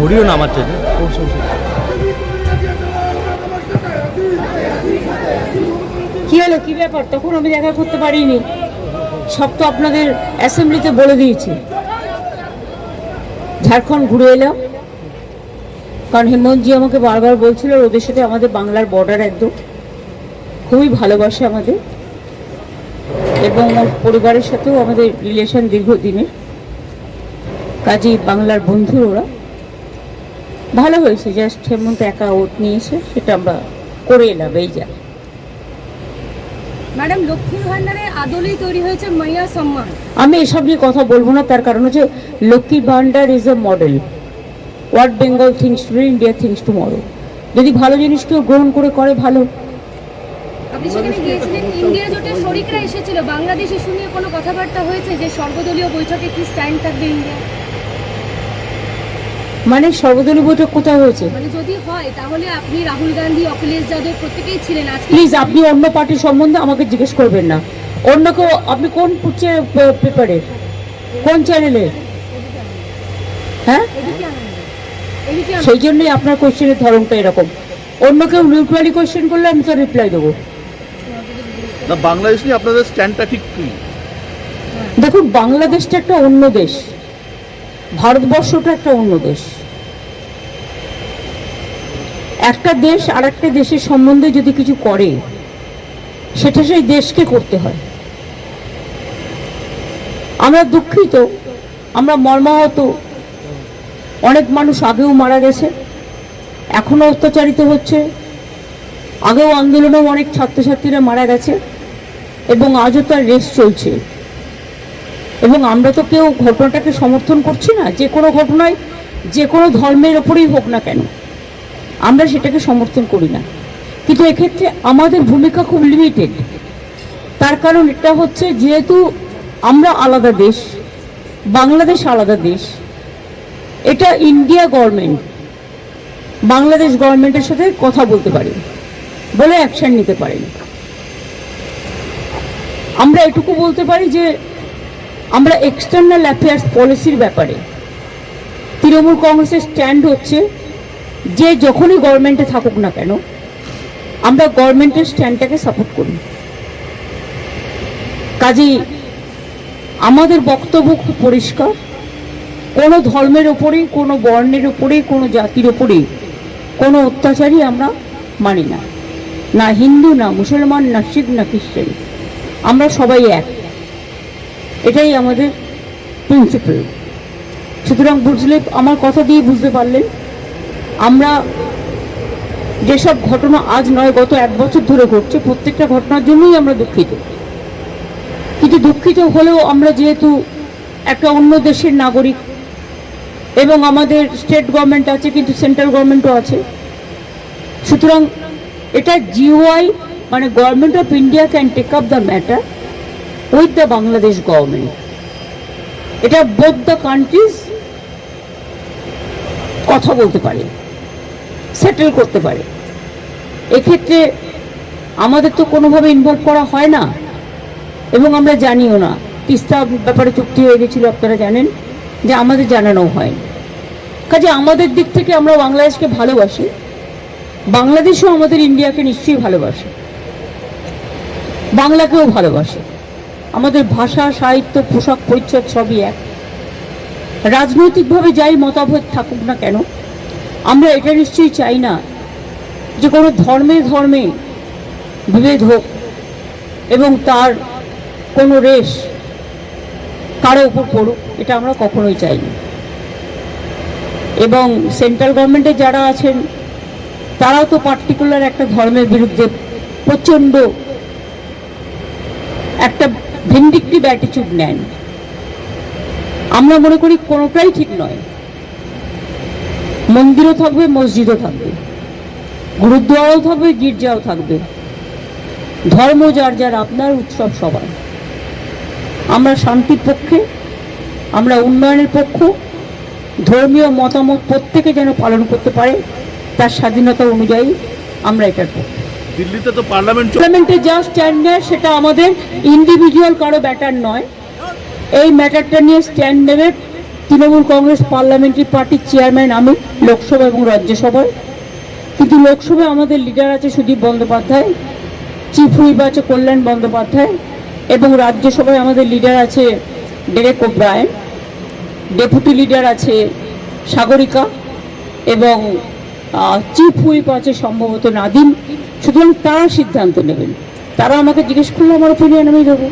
করিও না আমার থেকে। কি হলো? কি ব্যাপার? তখন আমি দেখা করতে পারিনি। সব তো আপনাদের অ্যাসেম্বলিতে বলে দিয়েছি। ঝাড়খণ্ড ঘুরে এলাম। কারণ হেমন্তজি আমাকে বারবার বলছিল, ওদের সাথে আমাদের বাংলার বর্ডার একদম। খুবই ভালোবাসে আমাদের। এবং পরিবারের সাথেও আমাদের রিলেশন দীর্ঘদিনের। কাজেই বাংলার বন্ধু ওরা। ভালো হয়েছে জাস্ট হেমন্ত একা ওট নিয়ে এসে সেটা আমরা করে এলাম এই যা। ম্যাডাম লক্ষ্মীর ভান্ডারে আদলেই তৈরি হয়েছে মাইয়া সম্মান। আমি এসব নিয়ে কথা বলব না তার কারণ হচ্ছে Lakshmi Bhandar is a model what Bengal thinks today India thinks tomorrow যদি ভালো জিনিস কেউ গ্রহণ করে করে ভালো। আপনি সেখানে গিয়েছিলেন ইন্ডিয়া জোটের শরিকরা এসেছিল বাংলাদেশ ইস্যু নিয়ে কোনো কথাবার্তা হয়েছে যে সর্বদলীয় বৈঠকে কি স্ট্যান্ড থাকবে ইন্ডিয়া? মানে সর্বদলীয় বৈঠক কোথায় হয়েছে? মানে যদি হয় তাহলে আপনি রাহুল গান্ধী অখিলেশ যাদব প্রত্যেকেই ছিলেন আজকে। প্লিজ আপনি অন্য পার্টির সম্বন্ধে আমাকে জিজ্ঞেস করবেন না। অন্য কেউ আপনি কোন পেপারে? কোন চ্যানেলে? হ্যাঁ। সেই জন্যই আপনার কোশ্চেনের ধরনটা এরকম। অন্য কেউ নিউট্রালি কোয়েশ্চেন করলে আমি তো রিপ্লাই দেবো। না বাংলাদেশ নিয়ে আপনাদের স্ট্যান্ডটা ঠিক কি? দেখুন বাংলাদেশটা একটা অন্য দেশ। ভারতবর্ষটা একটা অন্য দেশ। একটা দেশ আর একটা দেশের সম্বন্ধে যদি কিছু করে, সেটা সেই দেশকে করতে হয়। আমরা দুঃখিত, আমরা মর্মাহত। অনেক মানুষ আগেও মারা গেছে এখনও অত্যাচারিত হচ্ছে। আগেও আন্দোলনেও অনেক ছাত্রছাত্রীরা মারা গেছে এবং আজও তার রেস চলছে। এবং আমরা তো কেউ ঘটনাটাকে সমর্থন করছি না, যে কোনো ঘটনায়, যে কোনো ধর্মের ওপরেই হোক না কেন, আমরা সেটাকে সমর্থন করি না। কিন্তু এক্ষেত্রে আমাদের ভূমিকা খুব লিমিটেড তার কারণ এটা হচ্ছে যেহেতু আমরা আলাদা দেশ, বাংলাদেশ আলাদা দেশ, এটা ইন্ডিয়া গভর্নমেন্ট বাংলাদেশ গভর্নমেন্টের সাথে কথা বলতে পারে, বলে অ্যাকশন নিতে পারেন আমরা এটুকু বলতে পারি যে আমরা এক্সটার্নাল অ্যাফেয়ার্স পলিসির ব্যাপারে। তৃণমূল কংগ্রেসের স্ট্যান্ড হচ্ছে যে যখনই গভর্নমেন্টে থাকুক না কেন, আমরা গভর্নমেন্টের স্ট্যান্ডটাকে সাপোর্ট করি। কাজেই আমাদের বক্তব্য খুব পরিষ্কার। কোনো ধর্মের ওপরেই, কোনো বর্ণের ওপরেই, কোনো জাতির ওপরেই কোনো অত্যাচারই আমরা মানি না। না হিন্দু, না মুসলমান, না শিখ, না খ্রিস্টান। আমরা সবাই এক। এটাই আমাদের প্রিন্সিপাল সুতরাং বুঝলে, আমার কথা দিয়ে বুঝতে পারলেন? আমরা যেসব ঘটনা আজ নয়, গত এক বছর ধরে ঘটছে, প্রত্যেকটা ঘটনার জন্যই আমরা দুঃখিত। কিন্তু দুঃখিত হলেও আমরা যেহেতু একটা অন্য দেশের নাগরিক এবং আমাদের স্টেট গভর্নমেন্ট আছে, কিন্তু সেন্ট্রাল গভর্নমেন্টও আছে। সুতরাং এটা জিওআই মানে government of India can take up the matter with the Bangladesh government এটা বোথ দ্য কান্ট্রিজ কথা বলতে পারে সেটেল করতে পারে। এক্ষেত্রে আমাদের তো কোনোভাবে ইনভলভ করা হয় না, এবং আমরা জানিও না। তিস্তা ব্যাপারে চুক্তি হয়ে গেছিল, আপনারা জানেন, যে আমাদের জানানো হয় কাজে আমাদের দিক থেকে আমরা বাংলাদেশকে ভালোবাসি। বাংলাদেশও আমাদের ইন্ডিয়াকে নিশ্চয়ই ভালোবাসে। বাংলাকেও ভালোবাসে। আমাদের ভাষা, সাহিত্য, পোশাক, পরিচ্ছদ সবই এক। রাজনৈতিকভাবে যাই মতামত থাকুক না কেন, আমরা এটা নিশ্চয়ই চাই না যে কোনো ধর্মে ধর্মে বিভেদ হোক এবং তার কোনো রেশ কারও উপর পড়ুক, এটা আমরা কখনোই চাই না। এবং সেন্ট্রাল গভর্নমেন্টে যারা আছেন, তারাও তো পার্টিকুলার একটা ধর্মের বিরুদ্ধে প্রচণ্ড একটা ভিন্ডিকটিভ অ্যাটিচিউড নেন। আমরা মনে করি কোনোটাই ঠিক নয়। মন্দিরও থাকবে, মসজিদও থাকবে। গুরুদ্বারাও থাকবে, গির্জাও থাকবে। ধর্ম যার যার, আপনার উৎসব সবার। আমরা শান্তির পক্ষে, আমরা উন্নয়নের পক্ষ, ধর্মীয় মতামত প্রত্যেকে যেন পালন করতে পারে, তার স্বাধীনতা অনুযায়ী আমরা এটার পক্ষে। দিল্লিতে তো পার্লামেন্ট পার্লামেন্টে যা স্ট্যান্ড নেয় সেটা আমাদের ইন্ডিভিজুয়াল কারও ব্যাটার নয়। এই ম্যাটারটা নিয়ে স্ট্যান্ড নেবে তৃণমূল কংগ্রেস পার্লামেন্টারি পার্টির চেয়ারম্যান আমি, লোকসভা এবং রাজ্যসভায়। কিন্তু লোকসভায় আমাদের লিডার আছে সুদীপ বন্দ্যোপাধ্যায় চিফ হুইপ আছে কল্যাণ বন্দ্যোপাধ্যায়, এবং রাজ্যসভায় আমাদের লিডার আছে ডেরেক ওব্রায়ন ডেপুটি লিডার আছে সাগরিকা, এবং চিফ হুইপ আছে সম্ভবত নাদিম। সুতরাং তারা সিদ্ধান্ত নেবেন। তারা আমাকে জিজ্ঞেস করলে, আমার ওপিনিয়ন আমি দেবো।